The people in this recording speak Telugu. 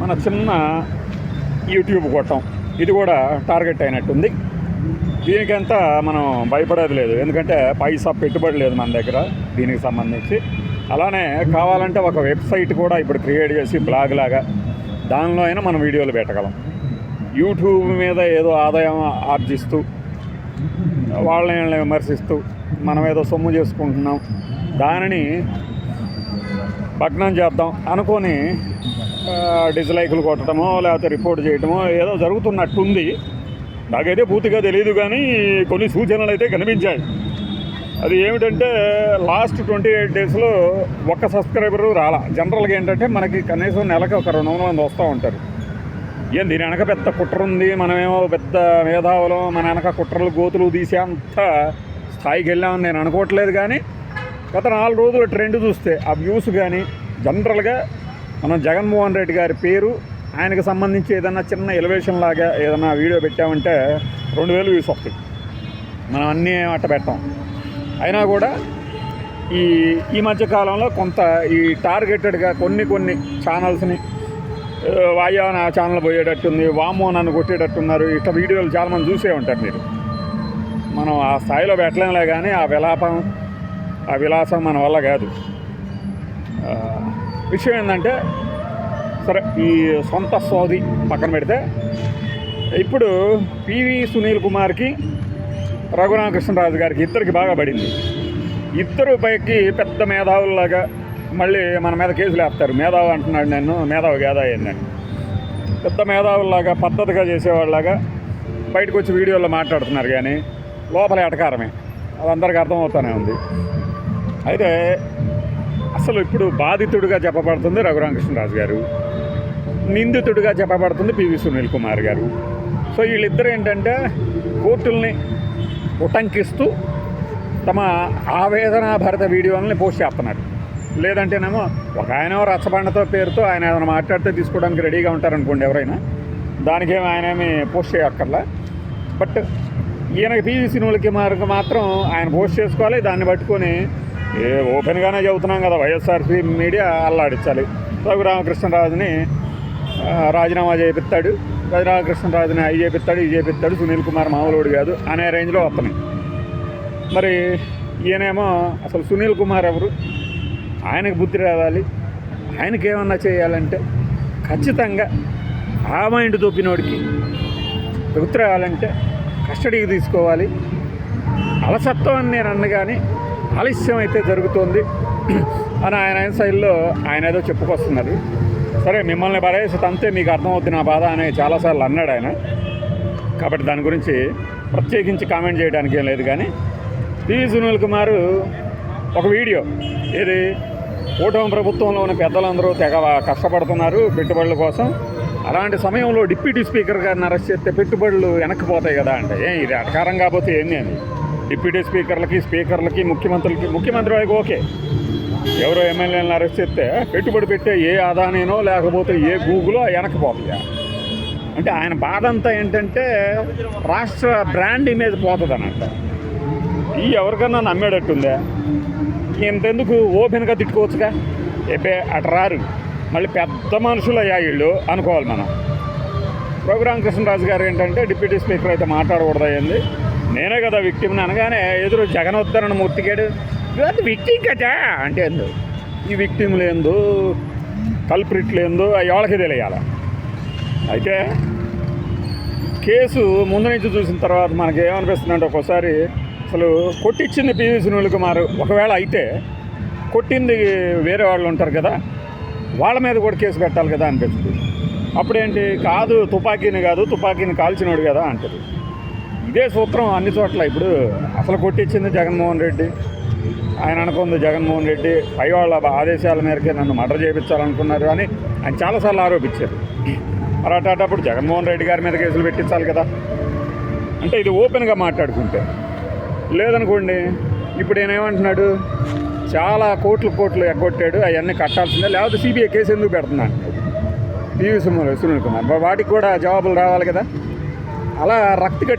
మన చిన్న యూట్యూబ్ కొట్టం. ఇది కూడా టార్గెట్ అయినట్టుంది. దీనికంతా మనం భయపడేది లేదు. ఎందుకంటే పైసా పెట్టుబడి లేదు మన దగ్గర దీనికి సంబంధించి. అలానే కావాలంటే ఒక వెబ్సైట్ కూడా ఇప్పుడు క్రియేట్ చేసి బ్లాగ్ లాగా దానిలో అయినా మనం వీడియోలు పెట్టగలం. యూట్యూబ్ మీద ఏదో ఆదాయం ఆర్జిస్తూ వాళ్ళని విమర్శిస్తూ మనం ఏదో సొమ్ము చేసుకుంటున్నాం. దానిని భగ్నం చేద్దాం అనుకొని ఆ, డిస్లైకులు కొట్టడమో లేకపోతే రిపోర్ట్ చేయటమో ఏదో జరుగుతున్నట్టుంది. నాకైతే పూర్తిగా తెలియదు కానీ కొన్ని సూచనలు అయితే కనిపించాయి. అది ఏమిటంటే లాస్ట్ ట్వంటీ ఎయిట్ డేస్లో ఒక్క సబ్స్క్రైబరు రాలా. జనరల్గా ఏంటంటే మనకి కనీసం నెలకు ఒక రెండు వందల మంది వస్తూ ఉంటారు. ఏం దీని వెనక పెద్ద కుట్ర ఉంది? మనమేమో పెద్ద మేధావులం మన వెనక కుట్రలు గోతులు తీసే అంత స్థాయికి వెళ్ళామని నేను అనుకోవట్లేదు కానీ గత నాలుగు రోజుల ట్రెండ్ చూస్తే ఆ వ్యూస్ కానీ జనరల్గా మనం జగన్మోహన్ రెడ్డి గారి పేరు ఆయనకు సంబంధించి ఏదైనా చిన్న ఎలివేషన్ లాగా ఏదైనా వీడియో పెట్టామంటే రెండు వేలు వ్యూస్ వస్తాయి. మనం అన్నీ అట్ట పెట్టాం. అయినా కూడా ఈ ఈ మధ్య కాలంలో కొంత ఈ టార్గెటెడ్గా కొన్ని కొన్ని ఛానల్స్ని వాయా నా ఛానల్ పోయేటట్టుంది వామో నన్ను కొట్టేటట్టున్నారు ఇట్లా వీడియోలు చాలామంది చూసే ఉంటారు మీరు. మనం ఆ స్థాయిలో పెట్టలేంలే కానీ ఆ విలాపం ఆ విలాసం మన వల్ల కాదు. విషయం ఏంటంటే సరే ఈ సొంత సోది పక్కన పెడితే ఇప్పుడు పివి సునీల్ కుమార్కి రఘురామకృష్ణరాజు గారికి ఇద్దరికి బాగా పడింది. ఇద్దరు పైకి పెద్ద మేధావుల్లాగా మళ్ళీ మన మీద కేసులు వేస్తారు. మేధావు అంటున్నాడు నేను మేధావు కాదా ఏందని పెద్ద మేధావుల్లాగా పద్ధతిగా చేసేవాళ్ళలాగా బయటకు వచ్చి వీడియోలో మాట్లాడుతున్నారు కానీ లోపల ఎటకారమే. అది అందరికీ అర్థమవుతూనే ఉంది. అయితే అసలు ఇప్పుడు బాధితుడిగా చెప్పబడుతుంది రఘురామకృష్ణరాజు గారు. నిందితుడిగా చెప్పబడుతుంది పివి సునీల్ కుమార్ గారు. సో వీళ్ళిద్దరు ఏంటంటే కోర్టుల్ని ఉటంకిస్తూ తమ ఆవేదన భరత వీడియోలని పోస్ట్ చేస్తున్నారు. లేదంటేనేమో ఒక ఆయన రచ్చబండతో పేరుతో ఆయన ఏదైనా మాట్లాడితే తీసుకోవడానికి రెడీగా ఉంటారనుకోండి ఎవరైనా. దానికేమో ఆయన ఏమి పోస్ట్ చేయక్కర్లా. బట్ ఈయనకి పీవీ సినిమాలకి మార్గం మాత్రం ఆయన పోస్ట్ చేసుకోవాలి. దాన్ని పట్టుకొని ఏ ఓపెన్గానే చెబుతున్నాం కదా వైఎస్ఆర్సీ మీడియా అల్లాడించాలి రఘు రామకృష్ణరాజుని రాజీనామా చేపిస్తాడు. రఘురామకృష్ణరాజుని అవి చేపిస్తాడు ఇది చేపిస్తాడు సునీల్ కుమార్ మామూలుడు కాదు అనే రేంజ్లో వస్తున్నాయి. మరి ఈయనేమో అసలు సునీల్ కుమార్ ఎవరు? ఆయనకు బుద్ధి రావాలి. ఆయనకి ఏమన్నా చేయాలంటే ఖచ్చితంగా ఆ మైండ్ దొప్పినోడికి బుద్ధి రావాలంటే కస్టడీకి తీసుకోవాలి. అలసత్వం అని నేను అన్న కానీ ఆలస్యం అయితే జరుగుతోంది. అని ఆయన ఆయన శైలిలో ఆయన ఏదో చెప్పుకొస్తున్నారు. సరే మిమ్మల్ని పడేసి తంతే మీకు అర్థమవుద్ది నా బాధ అని చాలాసార్లు అన్నాడు ఆయన. కాబట్టి దాని గురించి ప్రత్యేకించి కామెంట్ చేయడానికి ఏం లేదు కానీ పివి సునీల్ కుమార్ ఒక వీడియో. ఇది కూటమి ప్రభుత్వంలో ఉన్న పెద్దలందరూ తెగ కష్టపడుతున్నారు పెట్టుబడుల కోసం. అలాంటి సమయంలో డిప్యూటీ స్పీకర్ గారిని అరెస్ట్ చేస్తే పెట్టుబడులు వెనక్కిపోతాయి కదా అంటే. ఏం ఇది అటకారం కాకపోతే ఏంది అని డిప్యూటీ స్పీకర్లకి స్పీకర్లకి ముఖ్యమంత్రులకి ముఖ్యమంత్రి వాళ్ళకి ఓకే. ఎవరో ఎమ్మెల్యేలను అరెస్ట్ చేస్తే పెట్టుబడి పెట్టే ఏ ఆదానేనో లేకపోతే ఏ గూగులో వెనకపోతుంది అంటే ఆయన బాధ అంతా ఏంటంటే రాష్ట్ర బ్రాండ్ ఇమేజ్ పోతుంది అన్నట్టు ఈ ఎవరికన్నా నమ్మేటట్టుందా? ఇంతెందుకు ఓపెన్గా తిట్టుకోవచ్చుగా? ఎబ్బే అటరారు మళ్ళీ పెద్ద మనుషులు అయ్యా వీళ్ళు అనుకోవాలి మనం. రఘురామ కృష్ణరాజు గారు ఏంటంటే డిప్యూటీ స్పీకర్ అయితే మాట్లాడకూడదు అయ్యింది నేనే కదా విక్టిమ్ని అనగానే ఎదురు జగనోత్తరణ వద్దనని మూర్తిగాడు అది విక్టిమ్ కదా అంటే ఎందు ఈ విక్టిమ్ లేదు కల్ప్రిట్ లేదు ఎవరికి తెలియాల? అయితే కేసు ముందు నుంచి చూసిన తర్వాత మనకి ఏమనిపిస్తుంది అంటే ఒక్కోసారి అసలు కొట్టించింది పివి సునీల్ కుమార్. ఒకవేళ అయితే కొట్టింది వేరే వాళ్ళు ఉంటారు కదా వాళ్ళ మీద కూడా కేసు పెట్టాలి కదా అనిపిస్తుంది. అప్పుడేంటి? కాదు తుపాకీని కాదు తుపాకీని కాల్చినోడు కదా అంటారు ఇదే సూత్రం అన్ని చోట్ల. ఇప్పుడు అసలు కొట్టించింది జగన్మోహన్ రెడ్డి. ఆయన అనుకుంది జగన్మోహన్ రెడ్డి పై వాళ్ళ ఆదేశాల మేరకే నన్ను మర్డర్ చేయించాలనుకున్నారు అని ఆయన చాలాసార్లు ఆరోపించారు. మరి అటాటప్పుడు జగన్మోహన్ రెడ్డి గారి మీద కేసులు పెట్టించాలి కదా. అంటే ఇది ఓపెన్గా మాట్లాడుకుంటే. లేదనుకోండి ఇప్పుడు ఏమంటున్నాడు? చాలా కోట్లు కోట్లు ఎగ్గొట్టాడు అవన్నీ కట్టాల్సిందే. లేకపోతే సిబిఐ కేసు ఎందుకు పెడుతున్నాను పీవీ పివి సునీల్ కుమార్. వాటికి కూడా జవాబులు రావాలి కదా. అలా రక్తి